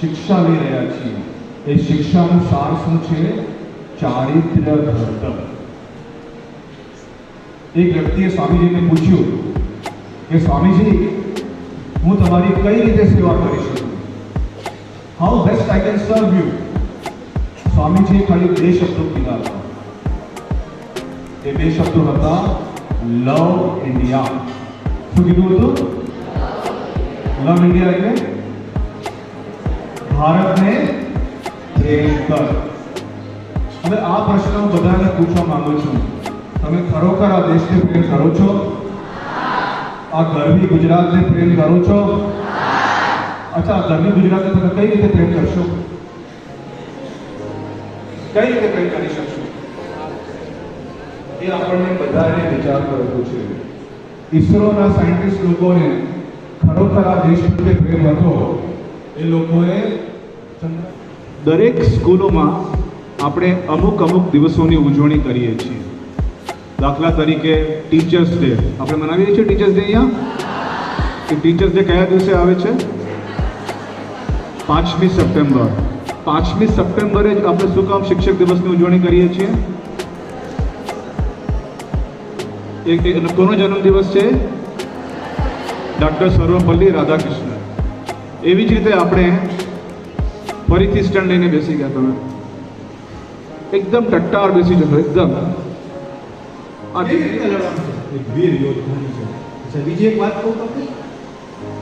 શિક્ષા લઈ રહ્યા છીએ એ શિક્ષાનું સાર શું છે ચારિત્ર્ય ઘડતર એક વ્યક્તિએ સ્વામીજીને પૂછ્યું કે સ્વામીજી હું તમારી કઈ રીતે સેવા કરી શકું how best I can serve you સ્વામીજીએ ખાલી બે શબ્દો કીધા હતા એ બે શબ્દો હતા લવ ઇન્ડિયા શું કીધું હતું લવ ઇન્ડિયા એટલે ભારતને પ્રેમ કર. હવે આ પ્રશ્ન હું બધાને પૂછવા માંગુ છું. તમે ખરોખર આ દેશને પ્રેમ કરો છો? આ ગરમી ગુજરાતને પ્રેમ કરો છો? અચ્છા, આ ગરમી ગુજરાતને તમે કઈ રીતે પ્રેમ કરશો? કઈ રીતે પ્રેમ કરી શકશો? એ આપણને બધાને વિચાર કરવો છે. ઈસરોના સાયન્ટિસ્ટ લોકોને ખરોખર આ દેશ પ્રત્યે પ્રેમ હતો. એ લોકોએ દરેક સ્કૂલોમાં આપણે અમુક અમુક દિવસોની ઉજવણી કરીએ છીએ. દાખલા તરીકે ટીચર્સ ડે આપણે મનાવીએ છીએ ટીચર્સ ડે અહીંયા? કે ટીચર્સ ડે કયા દિવસે આવે છે? પાંચમી સપ્ટેમ્બર. પાંચમી સપ્ટેમ્બરે જ આપણે શું કામ શિક્ષક દિવસની ઉજવણી કરીએ છીએ? એક કોનો જન્મદિવસ છે? ડૉક્ટર સર્વપલ્લી રાધાકૃષ્ણ એવી જ રીતે આપણે ફરીથી સ્ટેન્ડ લઈને બેસી ગયા તમે એકદમ ટટ્ટાર બેસી જશો એકદમ આ કેવી રીતે લડવાનું છે? એક વીર યોદ્ધાની છે અચ્છા બીજી એક વાત કહું તમને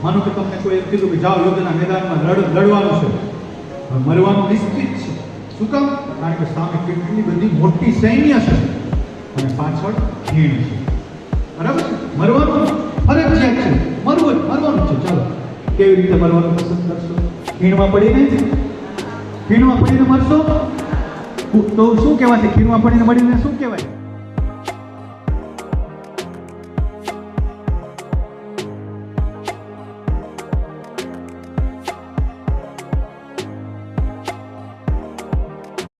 માનો કે તમને કોઈ એમ કીધું કે જાઓ યુદ્ધના મેદાનમાં લડ લડવાનું છે હવે મરવાનું નિશ્ચિત છે શું કામ કારણ કે સામે કેટલી બધી મોટી સૈન્ય છે અને પાછળ ખીણ છે બરાબર છે? મરવાનું ફરજિયાત છે મરવું જ મરવાનું છે ચાલો કેવી રીતે મરવાનું પસંદ કરશો ખીણમાં પડીને ખીણમાં પડીને મરશો? તો શું કહેવાય ખીણમાં પડીને મળીને શું કહેવાય?